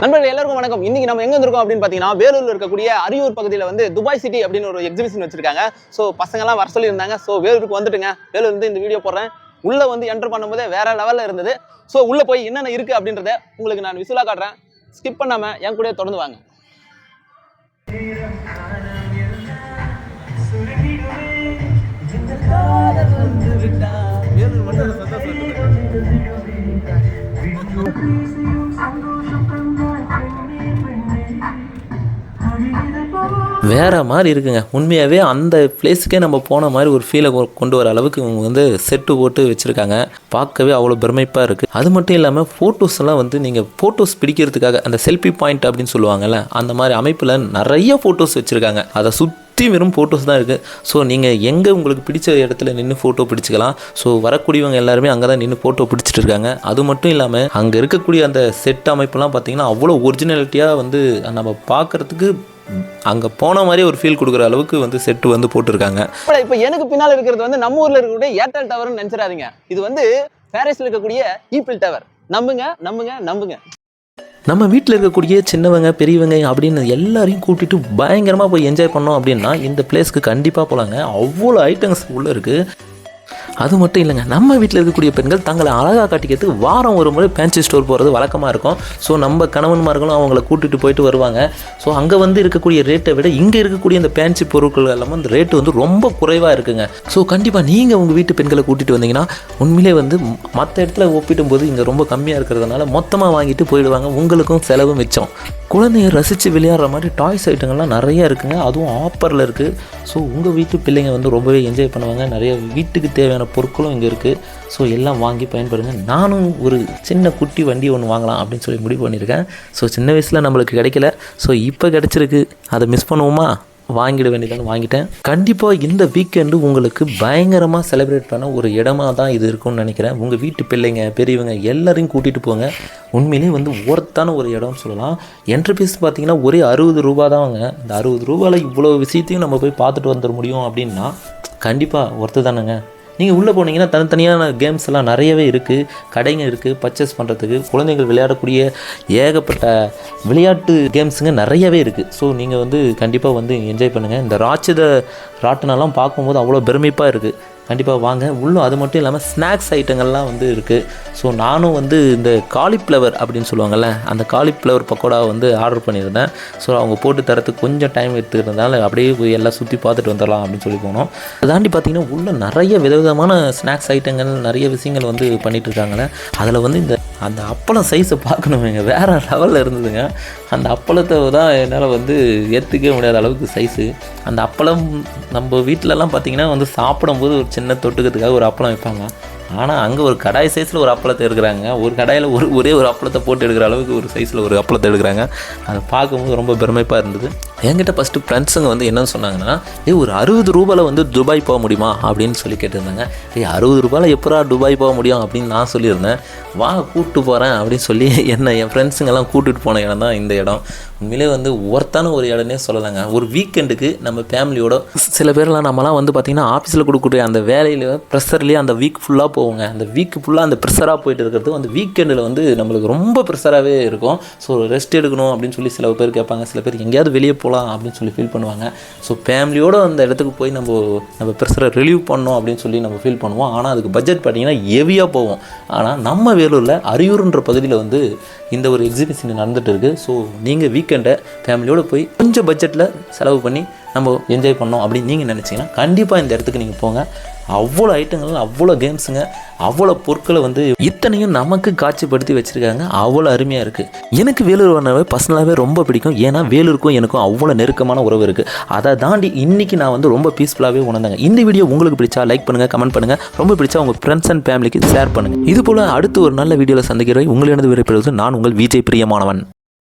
நண்பர்கள் எல்லாருக்கும் வணக்கம். இன்னைக்கு நம்ம எங்க வந்திருக்கோம் அப்படின்னு பார்த்தீங்கன்னா வேலூர்ல இருக்கக்கூடிய அரியூர் பகுதியில் வந்து துபாய் சிட்டி அப்படின்னு ஒரு எக்ஸிபிஷன் வச்சிருக்காங்க. ஸோ பசங்கலாம் வர சொல்லியிருந்தாங்க. ஸோ வேலூருக்கு வந்துட்டுங்க. வேலூர் இருந்து இந்த வீடியோ போடுறேன். உள்ள வந்து என்டர் பண்ணும்போதே வேற லெவல்ல இருந்தது. ஸோ உள்ள போய் என்னென்ன இருக்கு அப்படின்றத உங்களுக்கு நான் விசுவலா காட்டுறேன். ஸ்கிப் பண்ணாம என் கூட தொடர்ந்து வாங்க. வேறு மாதிரி இருக்குங்க. உண்மையாகவே அந்த பிளேஸுக்கே நம்ம போன மாதிரி ஒரு ஃபீலை கொண்டு வர அளவுக்கு இவங்க வந்து செட்டு போட்டு வச்சுருக்காங்க. பார்க்கவே அவ்வளோ பிரமிப்பாக இருக்குது அது மட்டும் இல்லாமல் ஃபோட்டோஸ்லாம் வந்து நீங்கள் ஃபோட்டோஸ் பிடிக்கிறதுக்காக அந்த செல்ஃபி பாயிண்ட் அப்படின்னு சொல்லுவாங்கல்ல அந்த மாதிரி அமைப்பில் நிறைய ஃபோட்டோஸ் வச்சுருக்காங்க. அதை சுற்றி வெறும் ஃபோட்டோஸ் தான் இருக்குது ஸோ நீங்கள் எங்கே உங்களுக்கு பிடிச்ச இடத்துல நின்று ஃபோட்டோ பிடிச்சிக்கலாம். ஸோ வரக்கூடியவங்க எல்லாருமே அங்கே தான் நின்று ஃபோட்டோ பிடிச்சிட்டு இருக்காங்க. அது மட்டும் இல்லாமல் அங்கே இருக்கக்கூடிய அந்த செட் அமைப்புலாம் பார்த்தீங்கன்னா அவ்வளோ ஒரிஜினாலிட்டியாக வந்து நம்ம பார்க்குறதுக்கு அங்கே போன மாதிரி ஒரு ஃபீல் கொடுக்குற அளவுக்கு வந்து செட்டு வந்து போட்டிருக்காங்க. இப்போ எனக்கு பின்னால் இருக்கிறது வந்து நம்ம ஊர்ல இருக்கக்கூடிய ஏர்டெல் டவர்னு நினைச்சிடாதீங்க. இது வந்து பாரிஸ்ல இருக்கக்கூடிய ஈபிள் டவர் நம்புங்க நம்புங்க நம்புங்க. நம்ம வீட்டில் இருக்கக்கூடிய சின்னவங்க பெரியவங்க அப்படின்னு எல்லாரையும் கூட்டிட்டு பயங்கரமாக போய் என்ஜாய் பண்ணோம் அப்படின்னா இந்த பிளேஸ்க்கு கண்டிப்பாக போகலாங்க அவ்வளோ ஐட்டம்ஸ் உள்ளே இருக்குது அது மட்டும் இல்லைங்க. நம்ம வீட்டில் இருக்கக்கூடிய பெண்கள் தங்களை அழகாக காட்டிக்கிறதுக்கு வாரம் ஒரு முறை பேன்சி ஸ்டோர் போகிறது வழக்கமாக இருக்கும். ஸோ நம்ம கணவன்மார்களும் அவங்கள கூட்டிகிட்டு போயிட்டு வருவாங்க. ஸோ அங்கே வந்து இருக்கக்கூடிய ரேட்டை விட இங்கே இருக்கக்கூடிய இந்த பேன்சி பொருட்கள் எல்லாமே அந்த ரேட்டு வந்து ரொம்ப குறைவாக இருக்குங்க. ஸோ கண்டிப்பாக நீங்கள் உங்கள் வீட்டு பெண்களை கூட்டிகிட்டு வந்தீங்கன்னா உண்மையிலே வந்து மற்ற இடத்துல ஒப்பிடும் போது இங்கே ரொம்ப கம்மியாக இருக்கிறதுனால மொத்தமாக வாங்கிட்டு போயிடுவாங்க. உங்களுக்கும் செலவு மிச்சம். குழந்தைங்க ரசித்து விளையாடுற மாதிரி டாய்ஸ் ஐட்டங்கள்லாம் நிறைய இருக்குங்க. அதுவும் ஆஃபரில் இருக்குது ஸோ உங்கள் வீட்டு பிள்ளைங்க வந்து ரொம்பவே என்ஜாய் பண்ணுவாங்க. நிறைய வீட்டுக்கு தேவையான பொருட்களும் இங்கே இருக்குது ஸோ எல்லாம் வாங்கி பயன்படுங்க. நானும் ஒரு சின்ன குட்டி வண்டி ஒன்று வாங்கலாம் அப்படின்னு சொல்லி முடிவு பண்ணியிருக்கேன். ஸோ சின்ன வயசில் நம்மளுக்கு கிடைக்கல. ஸோ இப்போ கிடச்சிருக்கு. அதை மிஸ் பண்ணுவோமா? வாங்கிட வேண்டியதான்னு வாங்கிட்டேன். கண்டிப்பாக இந்த வீக்கெண்டு உங்களுக்கு பயங்கரமாக செலிப்ரேட் பண்ண ஒரு இடமா தான் இது இருக்கும்னு நினைக்கிறேன். உங்கள் வீட்டு பிள்ளைங்க பெரியவங்க எல்லாரையும் கூட்டிகிட்டு போங்க. உண்மையிலே வந்து ஒர்த்தான ஒரு இடம்னு சொல்லலாம். என்ட்ரபீஸ் பார்த்தீங்கன்னா ஒரே அறுபது ரூபா தாங்க இந்த அறுபது ரூபாயில் இவ்வளோ விஷயத்தையும் நம்ம போய் பார்த்துட்டு வந்துட முடியும் அப்படின்னா கண்டிப்பாக ஒர்த்து தானேங்க. நீங்கள் உள்ளே போனீங்கன்னா தனித்தனியான கேம்ஸ் எல்லாம் நிறையவே இருக்குது கடைங்க இருக்குது பர்ச்சேஸ் பண்ணுறதுக்கு குழந்தைகள் விளையாடக்கூடிய ஏகப்பட்ட விளையாட்டு கேம்ஸுங்க நிறையவே இருக்குது ஸோ நீங்கள் வந்து கண்டிப்பாக வந்து என்ஜாய் பண்ணுங்கள் இந்த ராட்சத ராட்டினெல்லாம் பார்க்கும்போது அவ்வளோ பெருமைப்பாக இருக்குது கண்டிப்பாக வாங்க. உள்ளே அது மட்டும் இல்லாமல் ஸ்நாக்ஸ் ஐட்டங்கள்லாம் வந்து இருக்குது ஸோ நானும் வந்து இந்த காலிஃப்ளவர் அப்படின்னு சொல்லுவாங்கள்ல அந்த காலிஃப்ளவர் பக்கோடா வந்து ஆர்டர் பண்ணியிருந்தேன். ஸோ அவங்க போட்டு தரத்துக்கு கொஞ்சம் டைம் எடுத்துக்கிறதுனால அப்படியே போய் எல்லாம் சுற்றி பார்த்துட்டு வந்துடலாம் அப்படின்னு சொல்லி போனோம். அதாண்டி பார்த்திங்கன்னா உள்ளே நிறைய விதவிதமான ஸ்நாக்ஸ் ஐட்டங்கள் நிறைய விஷயங்கள் வந்து பண்ணிகிட்டு இருக்காங்களே அதில் வந்து இந்த அந்த அப்பளம் சைஸை பார்க்கணுமேங்க. வேறு லெவலில் இருந்ததுங்க. அந்த அப்பளத்தை தான் என்னால் வந்து ஏற்றுக்கவே முடியாத அளவுக்கு சைஸு அந்த அப்பளம் நம்ம வீட்டிலலாம் பார்த்தீங்கன்னா வந்து சாப்பிடும்போது ஒரு சின்ன தொட்டுக்கிறதுக்காக ஒரு அப்பளம் வைப்பாங்க. ஆனால் அங்கே ஒரு கடாய் சைஸில் ஒரு அப்பளத்தை எடுக்கிறாங்க. ஒரு கடாயில் ஒரு ஒரே ஒரு அப்பளத்தை போட்டு எடுக்கிற அளவுக்கு ஒரு சைஸில் ஒரு அப்பளத்தை எடுக்கிறாங்க. அதை பார்க்கும்போது ரொம்ப பெருமைப்பாக இருந்தது. என்கிட்ட ஃபஸ்ட்டு ஃப்ரெண்ட்ஸுங்க வந்து என்னன்னு சொன்னாங்கன்னா ஏய் ஒரு அறுபது ரூபாயில் வந்து துபாய் போக முடியுமா? அப்படின்னு சொல்லி கேட்டிருந்தாங்க. ஏய் அறுபது ரூபாயில் எப்படா துபாய் போக முடியும்? அப்படின்னு நான் சொல்லியிருந்தேன். வா கூப்பிட்டு போகிறேன் அப்படின்னு சொல்லி என்ன என் ஃப்ரெண்ட்ஸுங்கெல்லாம் கூட்டிகிட்டு போன இடம் தான் இந்த இடம். உண்மையிலே வந்து ஒர்த்தான ஒரு இடம்னே சொல்லலாங்க. ஒரு வீக்கெண்டுக்கு நம்ம ஃபேமிலியோட சில பேர்லாம் நம்மலாம் வந்து பார்த்திங்கன்னா ஆஃபீஸில் கொடுக்கக்கூடிய அந்த வேலையில் ப்ரெஷர்லேயே அந்த வீக் ஃபுல்லாக போவோங்க அந்த வீக்கு ஃபுல்லாக அந்த ப்ரெஷராக போயிட்டு இருக்கிறது அந்த வீக்கெண்டில் வந்து நம்மளுக்கு ரொம்ப ப்ரெஷராகவே இருக்கும். ஸோ ரெஸ்ட் எடுக்கணும் அப்படின்னு சொல்லி சில பேர் கேட்பாங்க. சில பேர் எங்கேயாவது வெளியே போகலாம் அப்படின்னு சொல்லி ஃபீல் பண்ணுவாங்க. ஸோ ஃபேமிலியோடு அந்த இடத்துக்கு போய் நம்ம நம்ம ப்ரெஷரை ரிலீவ் பண்ணோம் அப்படின்னு சொல்லி நம்ம ஃபீல் பண்ணுவோம். ஆனால் அதுக்கு பட்ஜெட் பார்த்தீங்கன்னா ஹெவியாக போவோம் ஆனால் நம்ம வேலூரில் அரியூர்ன்ற பகுதியில் வந்து இந்த ஒரு எக்ஸிபிஷன் நடந்துட்டு இருக்குது ஸோ நீங்கள் வீக்கெண்டை ஃபேமிலியோடு போய் கொஞ்சம் பட்ஜெட்டில் செலவு பண்ணி நம்ம என்ஜாய் பண்ணோம் அப்படின்னு நீங்கள் நினச்சிங்கன்னா கண்டிப்பாக இந்த இடத்துக்கு நீங்கள் போங்க. அவ்வளோ ஐட்டங்கள் அவ்வளோ கேம்ஸுங்க அவ்வளோ பொருட்களை வந்து இத்தனையும் நமக்கு காட்சிப்படுத்தி வச்சுருக்காங்க. அவ்வளோ அருமையாக இருக்குது எனக்கு வேலூர் வண்ணாவே பர்சனலாகவே ரொம்ப பிடிக்கும். ஏன்னா வேலூருக்கும் எனக்கும் அவ்வளோ நெருக்கமான உறவு இருக்குது அதை தாண்டி இன்றைக்கி நான் வந்து ரொம்ப பீஸ்ஃபுல்லாகவே உணர்ந்தேங்க. இந்த வீடியோ உங்களுக்கு பிடிச்சா லைக் பண்ணுங்கள் கமெண்ட் பண்ணுங்கள் ரொம்ப பிடிச்சா உங்கள் ஃப்ரெண்ட்ஸ் அண்ட் ஃபேமிலிக்கு ஷேர் பண்ணுங்கள் இது போல் அடுத்து ஒரு நல்ல வீடியோவில் சந்திக்கிறேன் உங்களிடம் விரைப்படுவது நான் உங்கள் விஜய் பிரியமானவன்.